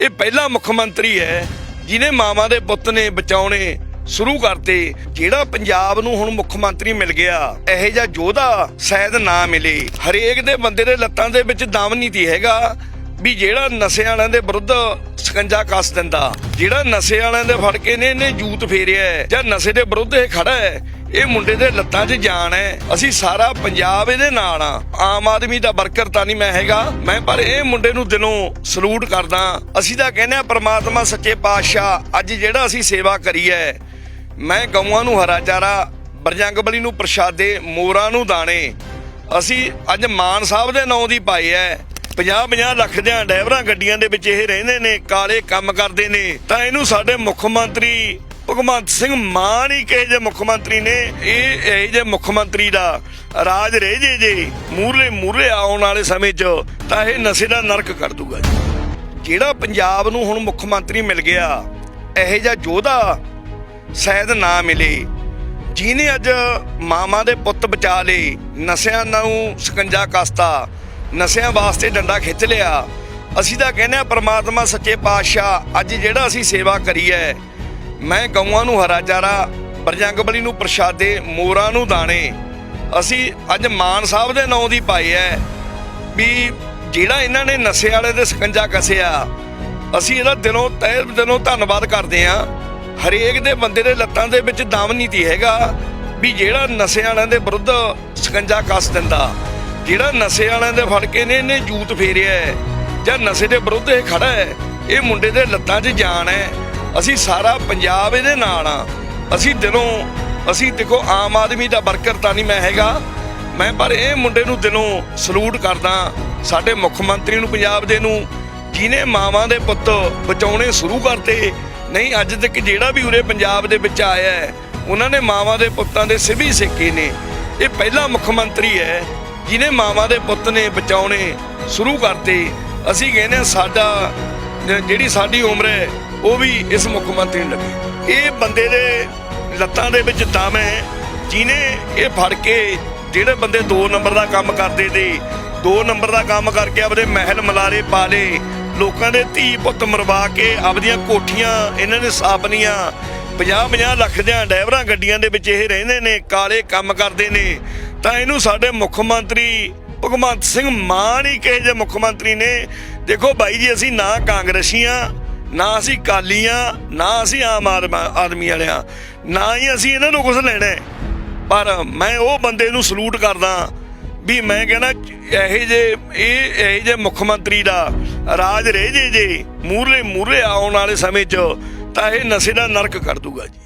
ਇਹ ਪਹਿਲਾ ਮੁੱਖ ਮੰਤਰੀ ਹੈ, ਜਿਹਨੇ ਮਾਵਾਂ ਦੇ ਪੁੱਤ ਨੇ ਬਚਾਉਣੇ ਸ਼ੁਰੂ ਕਰਤੇ, ਜਿਹੜਾ ਪੰਜਾਬ ਨੂੰ ਹੁਣ ਮੁੱਖ ਮੰਤਰੀ ਮਿਲ ਗਿਆ। ਇਹੋ ਜਿਹਾ ਯੋਧਾ ਸ਼ਾਇਦ ਨਾ ਮਿਲੇ। ਹਰੇਕ ਦੇ ਬੰਦੇ ਦੇ ਲੱਤਾਂ ਦੇ ਵਿੱਚ ਦਮ ਨਹੀਂ ਤੀ ਹੈਗਾ ਵੀ ਜਿਹੜਾ ਨਸ਼ੇ ਵਾਲਿਆਂ ਦੇ ਵਿਰੁੱਧ ਸਕੰਜਾ ਕੱਸ ਦਿੰਦਾ। ਜਿਹੜਾ ਨਸ਼ੇ ਵਾਲਿਆਂ ਦੇ ਫੜ ਕੇ ਨੇ, ਇਹਨੇ ਜੂਤ ਫੇਰਿਆ ਜਾਂ ਨਸ਼ੇ ਦੇ ਵਿਰੁੱਧ ਇਹ ਖੜਾ ਹੈ ਇਹ ਮੁੰਡੇ ਦੇ ਲੱਤਾਂ 'ਚ ਜਾਨ ਹੈ। ਅਸੀਂ ਸਾਰਾ ਪੰਜਾਬ ਇਹਦੇ ਨਾਲ ਆ ਆਮ ਆਦਮੀ ਦਾ ਵਰਕਰ ਤਾਂ ਨਹੀਂ ਮੈਂ ਹੈਗਾ। ਮੈਂ ਪਰ ਇਹ ਮੁੰਡੇ ਨੂੰ ਦਿਲੋਂ ਸਲੂਟ ਕਰਦਾ ਅਸੀਂ ਤਾਂ ਕਹਿੰਦੇ ਆ ਪ੍ਰਮਾਤਮਾ ਸੱਚੇ ਪਾਤਸ਼ਾਹ, ਅੱਜ ਜਿਹੜਾ ਅਸੀਂ ਸੇਵਾ ਕਰੀ ਹੈ, ਮੈਂ ਗਊਆਂ ਨੂੰ ਹਰਾ ਚਾਰਾ ਬਰਜੰਗ ਬਲੀ ਨੂੰ ਪ੍ਰਸ਼ਾਦੇ, ਮੋਰਾਂ ਨੂੰ ਦਾਣੇ। ਅਸੀਂ ਅੱਜ ਮਾਨ ਸਾਹਿਬ ਦੇ ਨਾਂ ਦੀ ਪਾਈ ਹੈ। 50-50 ਲੱਖ ਦੀਆਂ ਡਰਾਈਵਰਾਂ ਗੱਡੀਆਂ ਦੇ ਵਿੱਚ ਇਹ ਰਹਿੰਦੇ ਨੇ, ਕਾਲੇ ਕੰਮ ਕਰਦੇ ਨੇ। ਤਾਂ ਇਹਨੂੰ ਸਾਡੇ ਮੁੱਖ ਮੰਤਰੀ ਭਗਵੰਤ ਸਿੰਘ ਮਾਨ ਹੀ ਕਹੇ ਜੇ ਮੁੱਖ ਮੰਤਰੀ ਨੇ, ਇਹ ਇਹ ਜੇ ਮੁੱਖ ਮੰਤਰੀ ਦਾ ਰਾਜ ਰਹਿ ਜੇ ਜੇ ਮੂਰਲੇ ਮੂਰਲੇ ਆਉਣ ਵਾਲੇ ਸਮੇਂ 'ਚ, ਤਾਂ ਇਹ ਨਸ਼ੇ ਦਾ ਨਰਕ ਕਰ ਦੂਗਾ ਜਿਹੜਾ ਪੰਜਾਬ ਨੂੰ ਹੁਣ ਮੁੱਖ ਮੰਤਰੀ ਮਿਲ ਗਿਆ, ਇਹੋ ਜਿਹਾ ਯੋਧਾ ਸ਼ਾਇਦ ਨਾ ਮਿਲੇ, ਜਿਹਨੇ ਅੱਜ ਮਾਮਾ ਦੇ ਪੁੱਤ ਬਚਾ ਲਏ, ਨਸ਼ਿਆਂ ਨੂੰ ਸਕੰਜਾ ਕਸਤਾ, ਨਸ਼ਿਆਂ ਵਾਸਤੇ ਡੰਡਾ ਖਿੱਚ ਲਿਆ। ਅਸੀਂ ਤਾਂ ਕਹਿੰਦੇ ਆ ਪ੍ਰਮਾਤਮਾ ਸੱਚੇ ਪਾਤਸ਼ਾਹ ਅੱਜ ਜਿਹੜਾ ਅਸੀਂ ਸੇਵਾ ਕਰੀ ਹੈ ਮੈਂ ਗਊਆਂ ਨੂੰ ਹਰਾ ਚਾਰਾ ਬਰਜੰਗ ਬਲੀ ਨੂੰ ਪ੍ਰਸ਼ਾਦੇ ਮੋਰਾਂ ਨੂੰ ਦਾਣੇ। ਅਸੀਂ ਅੱਜ ਮਾਨ ਸਾਹਿਬ ਦੇ ਨਾਂ ਦੀ ਪਾਈ ਹੈ ਵੀ ਜਿਹੜਾ ਇਹਨਾਂ ਨੇ ਨਸ਼ੇ ਵਾਲੇ ਦੇ ਸਕੰਜਾ ਕਸਿਆ ਅਸੀਂ ਇਹਦਾ ਦਿਲੋਂ ਤਹਿ ਦਿਲੋਂ ਧੰਨਵਾਦ ਕਰਦੇ ਆਂ। ਹਰੇਕ ਦੇ ਬੰਦੇ ਦੇ ਲੱਤਾਂ ਦੇ ਵਿੱਚ ਦਮ ਨਹੀਂ ਤੀ ਹੈਗਾ ਵੀ ਜਿਹੜਾ ਨਸ਼ੇ ਵਾਲਿਆਂ ਦੇ ਵਿਰੁੱਧ ਸਕੰਜਾ ਕੱਸ ਦਿੰਦਾ। ਜਿਹੜਾ ਨਸ਼ੇ ਵਾਲਿਆਂ ਦੇ ਫੜ ਕੇ ਨੇ ਇਹਨੇ ਜੂਤ ਫੇਰਿਆ ਹੈ, ਜਾਂ ਨਸ਼ੇ ਦੇ ਵਿਰੁੱਧ ਇਹ ਖੜਾ ਹੈ ਇਹ ਮੁੰਡੇ ਦੇ ਲੱਤਾਂ 'ਚ ਜਾਨ ਹੈ ਅਸੀਂ ਸਾਰਾ ਪੰਜਾਬ ਇਹਦੇ ਨਾਲ ਆ। ਅਸੀਂ ਦਿਲੋਂ, ਅਸੀਂ ਦੇਖੋ, ਆਮ ਆਦਮੀ ਦਾ ਵਰਕਰ ਤਾਂ ਨਹੀਂ ਮੈਂ ਹੈਗਾ। ਮੈਂ ਪਰ ਇਹ ਮੁੰਡੇ ਨੂੰ ਦਿਲੋਂ ਸਲੂਟ ਕਰਦਾ ਸਾਡੇ ਮੁੱਖ ਮੰਤਰੀ ਨੂੰ ਪੰਜਾਬ ਦੇ ਨੂੰ, ਜਿਹਨੇ ਮਾਵਾਂ ਦੇ ਪੁੱਤ ਬਚਾਉਣੇ ਸ਼ੁਰੂ ਕਰਤੇ। ਨਹੀਂ, ਅੱਜ ਤੱਕ ਜਿਹੜਾ ਵੀ ਉਰੇ ਪੰਜਾਬ ਦੇ ਵਿੱਚ ਆਇਆ ਹੈ, ਉਹਨਾਂ ਨੇ ਮਾਵਾਂ ਦੇ ਪੁੱਤਾਂ ਦੇ ਸਿਵੀ ਸਿੱਕੇ ਨੇ। ਇਹ ਪਹਿਲਾ ਮੁੱਖ ਮੰਤਰੀ ਹੈ, ਜਿਹਨੇ ਮਾਵਾਂ ਦੇ ਪੁੱਤ ਨੇ ਬਚਾਉਣੇ ਸ਼ੁਰੂ ਕਰਤੇ। ਅਸੀਂ ਕਹਿੰਦੇ ਹਾਂ ਸਾਡਾ ਜਿਹੜੀ ਸਾਡੀ ਉਮਰ ਹੈ ਉਹ ਵੀ ਇਸ ਮੁੱਖ ਮੰਤਰੀ ਨੂੰ ਲੱਗੇ। ਇਹ ਬੰਦੇ ਦੇ ਲੱਤਾਂ ਦੇ ਵਿੱਚ ਦਮ ਹੈ, ਜਿਹਨੇ ਇਹ ਫੜ ਕੇ ਜਿਹੜੇ ਬੰਦੇ 2 ਨੰਬਰ ਦਾ ਕੰਮ ਕਰਦੇ ਤੇ 2 ਨੰਬਰ ਦਾ ਕੰਮ ਕਰਕੇ ਆਪਦੇ ਮਹਿਲ ਮਲਾਰੇ ਪਾ ਲੇ ਲੋਕਾਂ ਦੇ ਧੀ ਪੁੱਤ ਮਰਵਾ ਕੇ ਆਪਦੀਆਂ ਕੋਠੀਆਂ, ਇਹਨਾਂ ਨੇ ਸਾਪਨੀਆਂ 50-50 ਲੱਖ ਦੀਆਂ ਡਰਾਈਵਰਾਂ ਗੱਡੀਆਂ ਦੇ ਵਿੱਚ ਇਹ ਰਹਿੰਦੇ ਨੇ, ਕਾਲੇ ਕੰਮ ਕਰਦੇ ਨੇ, ਤਾਂ ਇਹਨੂੰ ਸਾਡੇ ਮੁੱਖ ਮੰਤਰੀ ਭਗਵੰਤ ਸਿੰਘ ਮਾਨ ਹੀ ਕਹੇ ਜੇ ਮੁੱਖ ਮੰਤਰੀ ਨੇ, ਦੇਖੋ ਬਾਈ ਜੀ, ਅਸੀਂ ਨਾ ਕਾਂਗਰਸੀਆਂ ਨਾ ਅਸੀਂ ਕਾਲੀਆਂ ਨਾ ਅਸੀਂ ਆਮ ਆਦਮ- ਆਦਮੀ ਵਾਲਿਆਂ ਨਾ ਹੀ ਅਸੀਂ ਇਹਨਾਂ ਨੂੰ ਕੁਝ ਲੈਣਾ ਪਰ ਮੈਂ ਉਹ ਬੰਦੇ ਨੂੰ ਸਲੂਟ ਕਰਦਾ ਵੀ ਮੈਂ ਕਹਿੰਦਾ ਇਹੋ ਜੇ ਇਹ ਇਹੋ ਜੇ ਮੁੱਖ ਮੰਤਰੀ ਦਾ ਰਾਜ ਰਹਿ ਜੇ ਜੇ ਮੂਰਲੇ ਮੂਰੇ ਆਉਣ ਵਾਲੇ ਸਮੇਂ 'ਚ, ਤਾਂ ਇਹ ਨਸ਼ੇ ਦਾ ਨਰਕ ਕਰ ਦੂਗਾ ਜੀ।